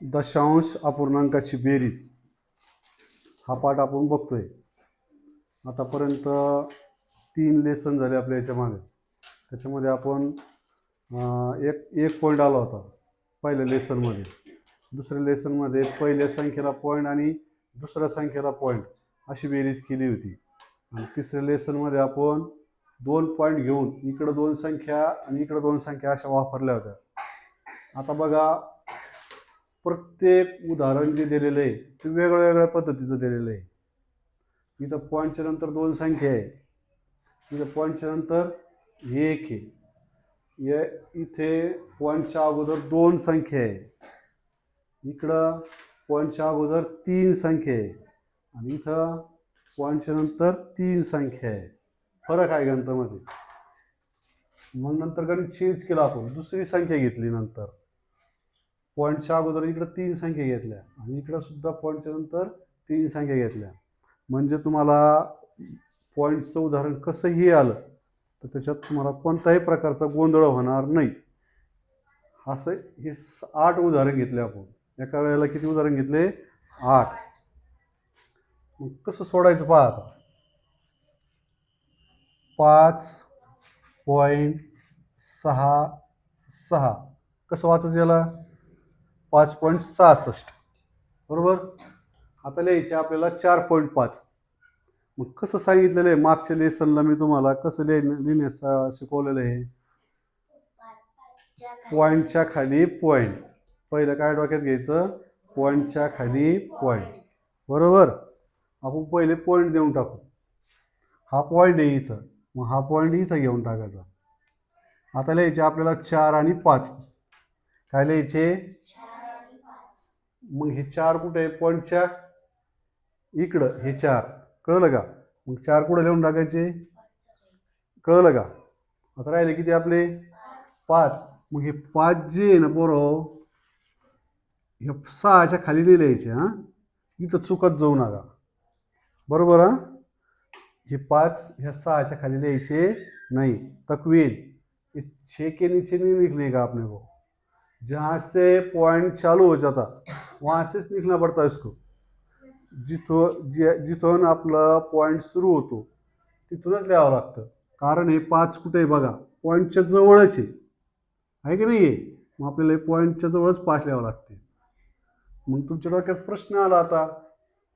दशांश अपूर्णांकाची बेरीज. हा पाठ आपण बघतोय. आतापर्यंत तीन लेसन झाले आपल्या याच्यामागे त्याच्यामध्ये आपण एक एक पॉईंट आला होता पहिल्या लेसनमध्ये दुसऱ्या लेसनमध्ये पहिल्या संख्येला पॉईंट आणि दुसऱ्या संख्येला पॉईंट अशी बेरीज केली होती. आणि तिसऱ्या लेसनमध्ये आपण दोन पॉईंट घेऊन इकडं दोन संख्या आणि इकडं दोन संख्या अशा वापरल्या होत्या. आता बघा प्रत्येक उदाहरण जे दिलेलं आहे ते वेगळ्या वेगळ्या पद्धतीचं दिलेलं आहे. इथं पॉईंटच्या नंतर दोन संख्या आहे. इथं पॉईंटच्या नंतर एक आहे. ये इथे पॉईंटच्या अगोदर दोन संख्या आहे. इकडं पॉईंटच्या अगोदर तीन संख्या आहे. आणि इथं पॉईंटच्या नंतर तीन संख्या आहे. फरक आहे गणितामध्ये. मग नंतर गणित चेंज केलं आपण. दुसरी संख्या घेतली नंतर. पॉईंटच्या अगोदर इकडं तीन संख्या घेतल्या. आणि इकडं सुद्धा पॉईंटच्या नंतर तीन संख्या घेतल्या. म्हणजे तुम्हाला पॉईंटचं उदाहरण कसंही आलं तर त्याच्यात तुम्हाला कोणत्याही प्रकारचा गोंधळ होणार नाही. असं हे आठ उदाहरण घेतले आपण. एका वेळेला किती उदाहरण घेतले? आठ. मग कसं सोडायचं पहा आता. पाच पॉईंट सहा सहा. कसं वाचायचं याला? पाच पॉईंट सहासष्ट. बरोबर? आता लिहायचे आपल्याला चार पॉईंट पाच. मग कसं सांगितलेलं आहे? मागच्या लेसनला मी तुम्हाला कसं लिहि लिहिण्यास शिकवलेलं आहे? पॉईंटच्या खाली पॉईंट पहिलं काय डोक्यात घ्यायचं? पॉईंटच्या खाली पॉईंट बरोबर? आपण पहिले पॉईंट देऊन टाकू. हा पॉईंट आहे इथं. मग हा पॉईंट इथं घेऊन टाकायचा. आता लिहायचे आपल्याला चार आणि पाच. काय लिहायचे? मग हे चार कुठे आहे? पॉईंटच्या इकडं. हे चार. कळलं का? मग चार कुठं लिहून टाकायचे? कळलं का? आता राहिले किती आपले? पाच. मग हे पाच जे आहे ना बरो हे सहाच्या खाली लिहिलं यायचे हां? इथं चुकत जाऊ नका. बरोबर हां? हे पाच ह्या सहाच्या खाली लिहायचे नहीं. तकवीन ये छः के नीचे नहीं लिखने का आपने को जहाँ से पॉइंट चालू हो जाता वहाँ से निकलना पड़ता है इसको. जिथं जे जिथून आपलं पॉईंट सुरू होतो तिथूनच लिहावं लागतं. कारण हे पाच कुठे आहे बघा पॉईंटच्या जवळच आहे. आहे की नाही आहे मग आपल्याला हे पॉईंटच्या जवळच पाच लिहावं लागते. मग तुमच्या डोक्यात प्रश्न आला आता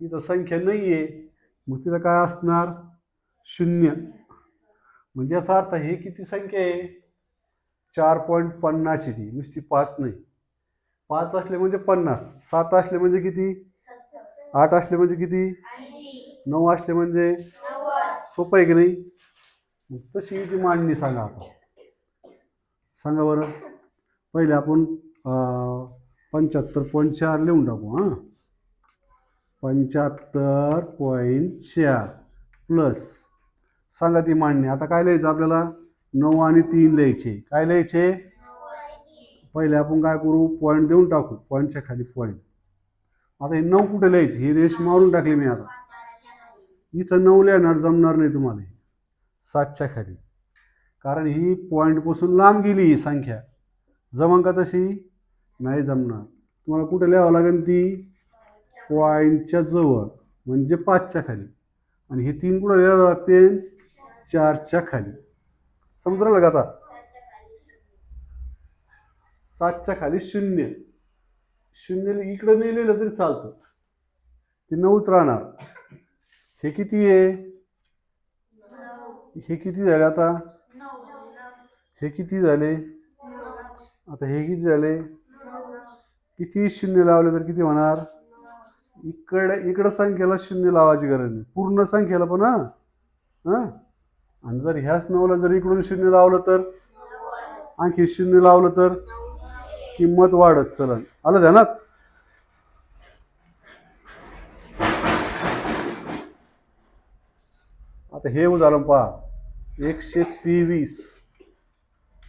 इथं संख्या नाही आहे मग तिथं काय असणार? शून्य. म्हणजे याचा अर्थ हे किती संख्या आहे? चार पॉईंट पन्नास आहे ती. नुसती पाच नाही. पाच असले म्हणजे पन्नास. सात असले म्हणजे किती? आठ असले म्हणजे किती? नऊ असले म्हणजे? सोपं आहे की नाही? तशी ती मांडणी सांगा आता. सांगा बरं. पहिले आपण पंच्याहत्तर पॉईंट चार लिहून टाकू हां. पंच्याहत्तर पॉईंट चार प्लस सांगा ती मांडणी. आता काय लिहायचं आपल्याला? नऊ आणि तीन लिहायचे. काय लिहायचे? पहिले आपण काय करू? पॉईंट देऊन टाकू. पॉईंटच्या खाली पॉईंट आता हे नऊ कुठे लिहायचे? ही रेष मारून टाकली मी आता. इथं नऊ लिहिणार जमणार नाही तुम्हाला. सातच्या खाली. कारण ही पॉईंटपासून लांब गेली ही संख्या. जमन का तशी? नाही जमणार. तुम्हाला कुठे लिहावं लागेल ती? पॉईंटच्या जवळ. म्हणजे पाचच्या खाली. आणि हे तीन कुठं लिहावं लागते चारच्या खाली. समजलं का आता? सातच्या खाली शून्य. शून्य इकडं नाही लिहिलं तरी चालतं. ते नऊच राहणार. हे किती आहे? हे किती झाले आता? हे किती झाले? आता हे किती झाले? किती शून्य लावले तर किती होणार? इकडे इकडं संख्येला शून्य लावायची गरज नाही. पूर्ण संख्येला पण हा? हां? आणि जर ह्याच नऊला जर इकडून शून्य लावलं तर? आणखी शून्य लावलं तर? किंमत वाढत चलन. आलं ध्यानात? आता हे उदाहरण पहा. एकशे तेवीस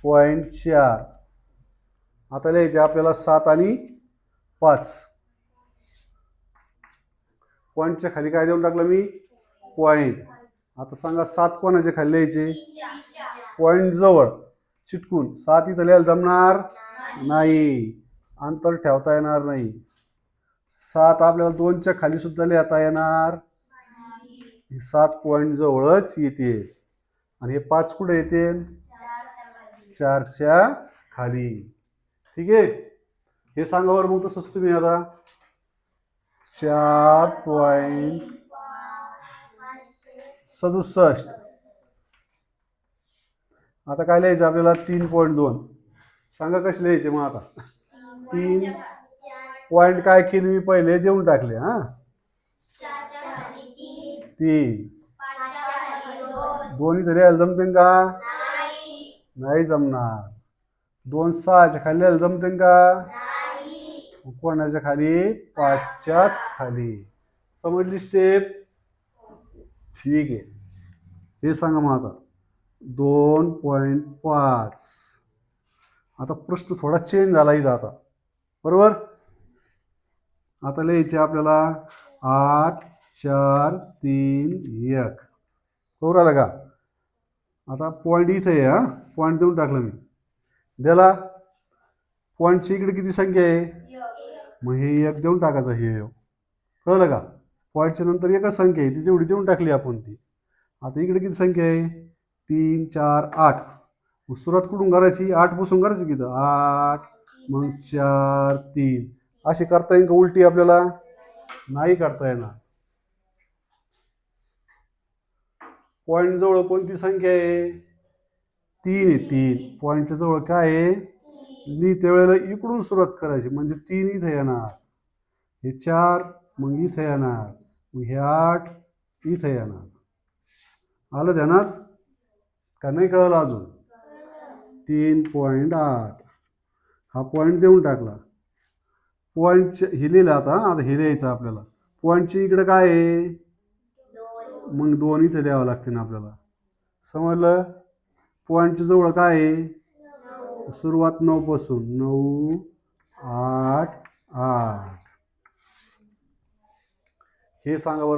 पॉईंट चार. आता लिहायचे आपल्याला सात आणि पाच. पॉईंटच्या खाली काय देऊन टाकलं मी? पॉईंट आता सांगा सात कोणाचे खाली यायचे पॉईंट जवळ. चिटकून. सात इथं लिहायला जमणार नाही. अंतर ठेवता येणार नाही. सात आपल्याला दोनच्या खाली सुद्धा लिहिता येणार हे सात पॉईंट जवळच येते. आणि हे पाच कुठे येते? चारच्या खाली. ठीक आहे? हे सांगा बरं मग तसंच तुम्ही आता. चार पॉईंट सदुसष्ट. आता काय लिहायचं आपल्याला? तीन पॉईंट दोन. सांगा कसे लिहायचे मग आता? तीन पॉईंट काय केली मी पहिले? देऊन टाकले हा? तीन. दोन्ही तरी लिहायला जमते का? नाही जमणार. दोन सहाच्या खाली लिहायला जमते का? कोणाच्या खाली? पाचच्याच खाली. समजली स्टेप ठीक आहे. हे सांगा मग आता. दोन पॉईंट पाच. आता प्रश्न थोडा चेंज झाला इथं आता. बरोबर? आता लिहायचे आपल्याला आठ चार तीन एक. बरोबर आलं का? आता पॉईंट इथे आहे हा. पॉईंट देऊन टाकलं मी. द्याला. पॉईंटची इकडे किती संख्या आहे? मग हे एक देऊन टाकायचं हे. कळलं का? पॉईंटच्या नंतर एकच संख्या आहे ती तेवढी देऊन टाकली आपण ती. आता इकडे किती संख्या आहे? तीन चार आठ. मग सुरुवात कुठून करायची? आठपासून करायची किती आठ मग चार तीन. अशी करता येईल का उलटी आपल्याला? नाही करता येणार. पॉईंट जवळ कोणती संख्या आहे? तीन आहे तीन. पॉईंटच्या जवळ काय आहे? नी त्यावेळेला इकडून सुरुवात करायची म्हणजे तीन इथं येणार. हे चार मग इथं येणार. ह्याट आठ इथं येणार. आलं ध्यानात? का नाही कळलं अजून? तीन पॉईंट आठ. हा पॉईंट देऊन टाकला. पॉईंटचे हे लिहिलं आता आता हे लिहायचं आपल्याला. पॉईंटची इकडं काय आहे? मग दोन इथं द्यावं लागते ना आपल्याला. समजलं? पॉईंटच्या जवळ काय आहे? सुरुवात नऊपासून नऊ आठ आठ. हे सांगा बरं